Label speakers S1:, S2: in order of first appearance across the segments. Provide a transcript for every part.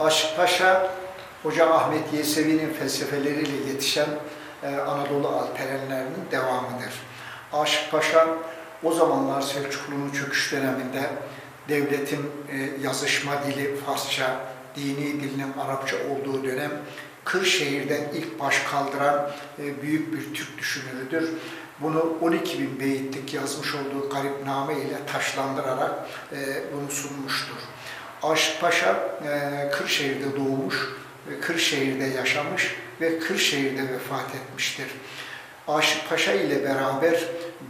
S1: Aşık Paşa, Hoca Ahmet Yesevi'nin felsefeleriyle yetişen e, Anadolu Alperenlerinin devamıdır. Aşık Paşa o zamanlar Selçuklu'nun çöküş döneminde devletin e, yazışma dili Farsça, dini dilinin Arapça olduğu dönem Kırşehir'den ilk baş kaldıran e, büyük bir Türk düşünürüdür. Bunu 12 bin beyitlik yazmış olduğu garipname ile taşlandırarak e, bunu sunmuştur. Aşık Paşa e, Kırşehir'de doğmuş, ve Kırşehir'de yaşamış ve Kırşehir'de vefat etmiştir. Aşık Paşa ile beraber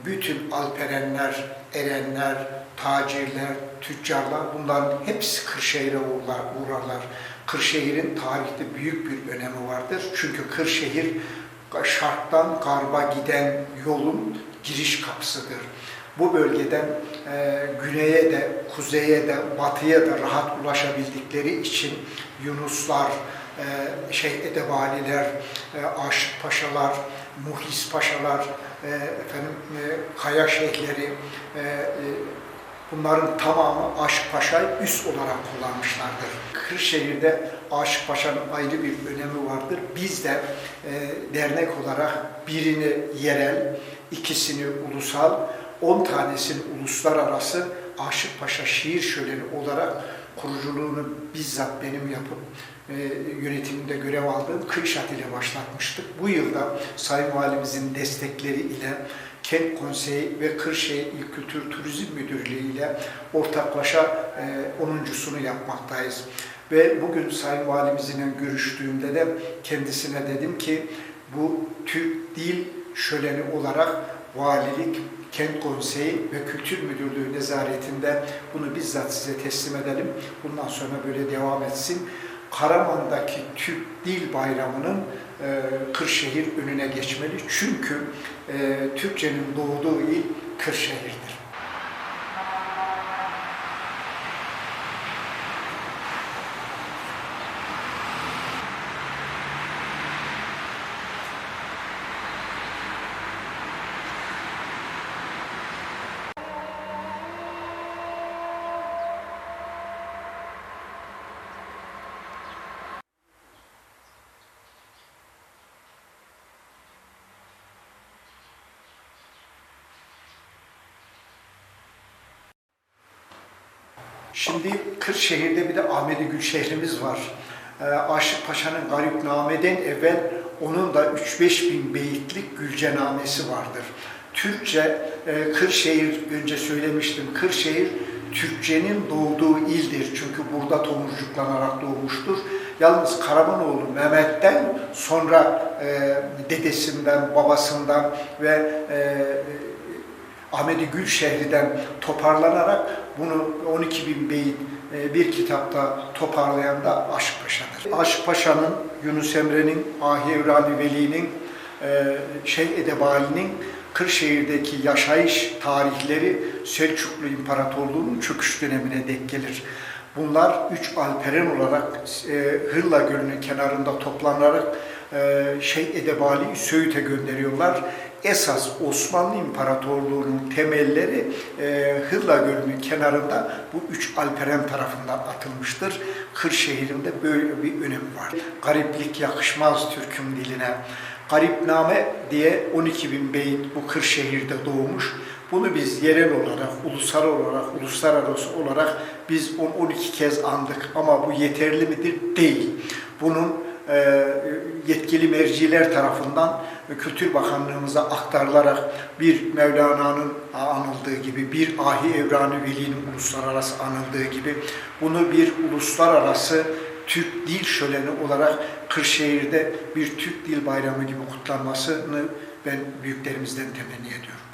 S1: bütün alperenler, erenler, tacirler, tüccarlar bunların hepsi Kırşehir'e uğrarlar. uğrarlar. Kırşehir'in tarihte büyük bir önemi vardır. Çünkü Kırşehir şarktan garba giden yolun giriş kapısıdır. Bu bölgeden e, güneye de, kuzeye de, batıya da rahat ulaşabildikleri için Yunuslar, e, şey Edebaliler, e, Aşık Paşalar, Muhis Paşalar, e, efendim e, Kaya Şeyhleri, e, e, bunların tamamı Aşık Paşa'yı üst olarak kullanmışlardır. Kırşehir'de Aşık Paşa'nın ayrı bir önemi vardır. Biz de e, dernek olarak birini yerel, ikisini ulusal, 10 tanesini uluslararası Aşık Paşa Şiir Şöleni olarak kuruculuğunu bizzat benim yapıp e, yönetiminde görev aldığım Kırşat ile başlatmıştık. Bu yılda Sayın Valimizin destekleri ile Kent Konseyi ve Kırşehir İl Kültür Turizm Müdürlüğü ile ortaklaşa e, 10.sunu yapmaktayız. Ve bugün Sayın Valimizle görüştüğümde de kendisine dedim ki bu Türk Dil Şöleni olarak valilik, kent konseyi ve kültür müdürlüğü nezaretinde bunu bizzat size teslim edelim. Bundan sonra böyle devam etsin. Karaman'daki Türk Dil Bayramı'nın e, Kırşehir önüne geçmeli. Çünkü e, Türkçenin doğduğu il Kırşehir'dir. Şimdi Kırşehir'de bir de Ahmedi Gül şehrimiz var. Ee, Aşık Paşa'nın Garipname'den evvel onun da 3-5 bin beyitlik Gülcenamesi vardır. Türkçe, e, Kırşehir, önce söylemiştim, Kırşehir Türkçenin doğduğu ildir. Çünkü burada tomurcuklanarak doğmuştur. Yalnız Karamanoğlu Mehmet'ten sonra e, dedesinden, babasından ve e, Ahmedi Gül şehrinden toparlanarak bunu 12 bin beyit e, bir kitapta toparlayan da Aşık Paşa'dır. Aşık Paşa'nın, Yunus Emre'nin, Ahi Evrani Veli'nin, e, Şeyh Edebali'nin Kırşehir'deki yaşayış tarihleri Selçuklu İmparatorluğu'nun çöküş dönemine denk gelir. Bunlar üç alperen olarak e, Hırla Gölü'nün kenarında toplanarak e, Şeyh Edebali'yi Söğüt'e gönderiyorlar esas Osmanlı İmparatorluğu'nun temelleri e, Hırla Gölü'nün kenarında bu üç alperen tarafından atılmıştır. Kırşehir'in de böyle bir önemi var. Gariplik yakışmaz Türk'üm diline. Garipname diye 12 bin beyit bu Kırşehir'de doğmuş. Bunu biz yerel olarak, ulusal olarak, uluslararası olarak biz 10-12 kez andık. Ama bu yeterli midir? Değil. Bunun yetkili merciler tarafından Kültür Bakanlığımıza aktarılarak bir Mevlana'nın anıldığı gibi, bir Ahi Evrani Veli'nin uluslararası anıldığı gibi bunu bir uluslararası Türk Dil Şöleni olarak Kırşehir'de bir Türk Dil Bayramı gibi kutlanmasını ben büyüklerimizden temenni ediyorum.